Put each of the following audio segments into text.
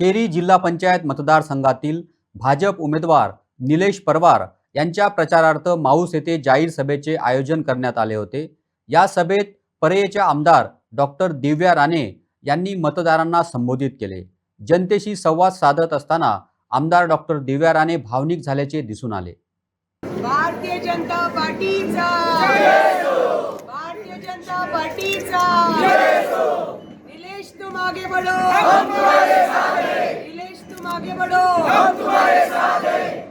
Carry जिल्हा पंचायत मतदारसंघातील भाजप उमेदवार निलेश परवार यांच्या प्रचारार्थ माऊस येथे जाहीर सभेचे आयोजन करण्यात आले होते. या सभेत परळीच्या आमदार डॉक्टर दिव्या राणे यांनी मतदारांना संबोधित केले. जनतेशी संवाद साधत असताना आमदार डॉक्टर दिव्या राणे भावनिक झाल्याचे दिसून आले. भारतीय जनता पार्टीचा! भारतीय जनता पार्टीचा! तुम आगे बढ़ो हम तुम्हारे साथ निलेश तुम आगे बढ़ो हम तुम्हारे साथ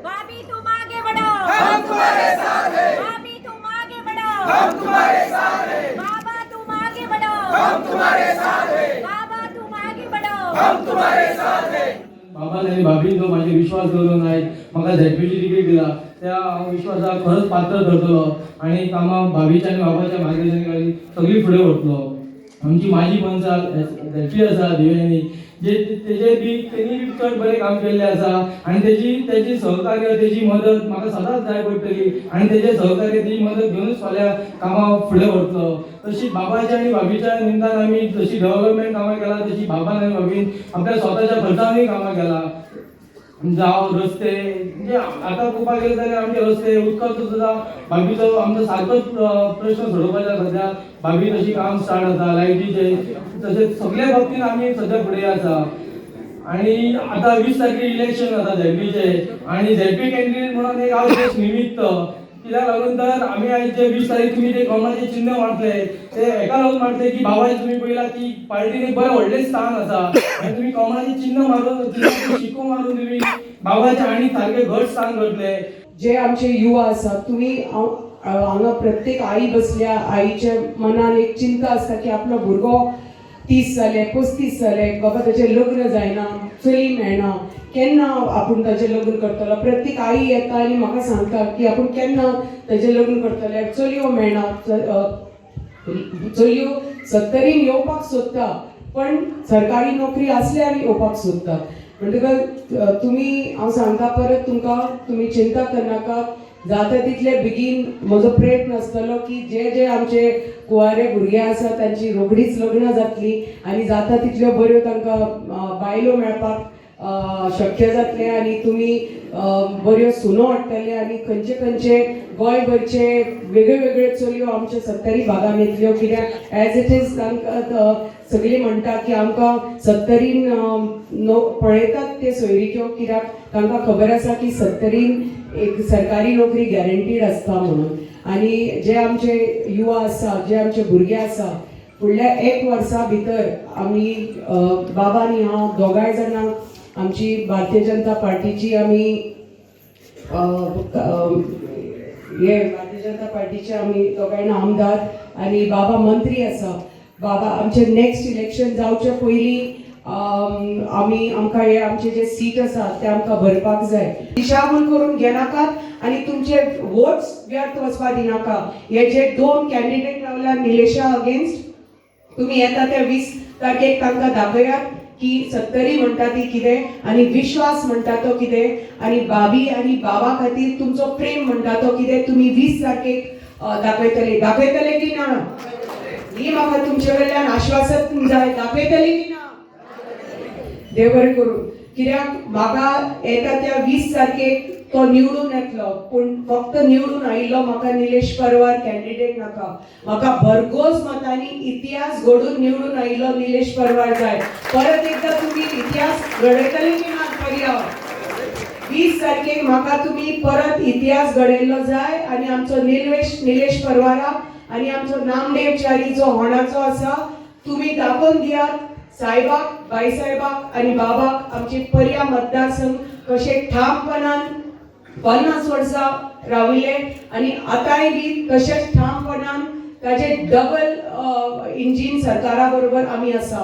भाभी तुम आगे बढ़ो हम तुम्हारे साथ हैं भाभी तुम आगे बढ़ो हम तुम्हारे साथ हैं बाबा तुम आगे बढ़ो हम तुम्हारे साथ हैं बाबा तुम आगे बढ़ो हम तुम्हारे साथ बाबान आनी भाभीन जो माझे विश्वास धरून आहेत मला झेडपीची तिकीट दिला. त्या विश्वासाला खरंच पात्र धरतलो आणि कामा भाभीच्या आणि बाबाच्या मार्गदर्शनाखाली सगळी पुढे व्हरतलो आमची माझी पंचाल झेडपी आसा दिव्यांनी जे तेजे बी तेणी बी चड बरें काम केल्लें आसा आनी तेजी तेजी सहकार्य तेजी मदत म्हाका सदांच जाय पडटली. आनी तेजे सहकार्य तेजी मदत घेवनूच फाल्यां कामां फुडें व्हरतलो तशी बाबाच्या आणि भाभीच्या निमतान आमी जशी डेव्हलपमेंट कामां केला तशी बाबान आनी भाभीन आपल्या स्वताच्या खर्चानूय कामां केला. जावं रस्ते म्हणजे आतां पळोवपाक गेले जाल्यार आमचे रस्ते उदकात सुद्दां भाभीचो आमचो सारकोच प्रश्न सोडोवपाच्या सध्या. बाकी तशी काम स्टार्ट आसा लायटीचे तशेंच सगळ्या बाबतीन आमी सद्या फुडें आसा आणि आता वीस तारखे इलेक्शन जाता झेडपीचे आणि झेडपी कॅन्डिडेट म्हणून एक हांव निमित्त. कित्याक लागून तर आमी आयज जे वीस तारीख तुमी ते कमळाचे चिन्ह मारले ते एका लागून मारले की बाबाजी तुम्ही पहिला की पार्टीन बरं बरें व्हडलें स्थान आसा आनी तुमी कमळाचे चिन्ह मारून शिको मारून तुमी बाबाचे आनी सारखे घट स्थान करतले जे आमचे युवा आसात तुम्ही हांव- हांगा प्रत्येक आई बसल्या आईच्या मनान एक चिंता आसता की आपलो भुरगो तीस जाले पस्तीस जाले बाबा ताचें लग्न जायना चली मेळना केन्ना आपूण ताचें लग्न करतलो प्रत्येक आई येता आनी म्हाका सांगता की आपूण केन्ना ताचें लग्न करतले चलयो मेळना चलयो सत्तरीन येवपाक सोदता. पण सरकारी नोकरी आसल्यार येवपाक सोदता. म्हणटकच तुमी हांव सांगता परत तुमकां तुमी चिंता करनाका. जाता तितले बेगीन म्हजो प्रयत्न आसतलो की जे जे आमचे कुवारे भुरगे आसा तांची रोखडीच लग्नां जातली आनी जाता तितल्यो बऱ्यो तांकां बायलो मेळपाक. शक्य जातलें आनी तुमी बऱ्यो सुनो हाडटले आनी खंयचे खंयचे गोंयभरचे वेगळे वेगळे चलयो आमच्या सत्तरी भागान येतल्यो कित्याक एज इट इज तांकां सगळीं म्हणटा की आमकां सत्तरीन नो पळयतात ते सोयरीक्यो कित्याक तांकां खबर आसा की सत्तरीन एक सरकारी नोकरी गॅरंटीड आसता म्हणून. आनी जे आमचे युवा आसा जे आमचे भुरगे आसा फुडल्या एक वर्सा भितर आमी बाबांनी बाबा आनी हांव दोगांय जाणां आमची भारतीय जनता पार्टीची आमी हे भारतीय जनता पार्टीचे आमी दोगांय जाणां आमदार आनी बाबा मंत्री आसा बाबा आमचे नेक्स्ट इलेक्शन जावचे पयलीं आमी आमकां हे आमचे जे सीट आसा ते आमकां भरपाक जाय. दिशाभूल करून घेनाकात आनी तुमचे वोट्स व्यर्थ वचपाक दिनाका. हे जे दोन कॅन्डिडेट रावल्या निलेशा अगेन्स्ट तुम्ही येता त्या वीस तारखेक तांकां दाखयात. की सत्तरी म्हणटा ती कितें आनी विश्वास म्हणटा तो कितें आनी भाभी आनी बाबा खातीर तुमचो प्रेम म्हणटा तो कितें तुमी वीस तारखेक अ, दाखयतले. दाखयतले की ना? ही म्हाका तुमचे कडल्यान आश्वासन जाय. दाखयतले की ना? देवर करून कित्याक? म्हाका येता त्या वीस तारखेक तो निवडून येतलो. पूण फक्त निवडून आयिल्लो म्हाका निलेश परवार कॅन्डिडेट नाका. म्हाका भरघोस मतांनी इतिहास घडून निवडून आयिल्लो निलेश परवार जाय. परत एकदा तुमी इतिहास घडयतले की ना पर्या वीस तारखेक म्हाका तुमी परत इतिहास घडयल्लो जाय आनी आमचो निलेश निलेश परवाराक आनी आमचो नामदेव च्यारी जो होणाचो आसा तुमी दाखोवन दियात. साहेबाक बाईसाहेबाक आनी बाबाक आमचे पर्या मतदारसंघ कशे ठामपणान पन्नास वर्सां राविल्ले आनी आतांय बी तशेंच ठामपणान ताचे डबल इंजीन सरकारा बरोबर आमी आसा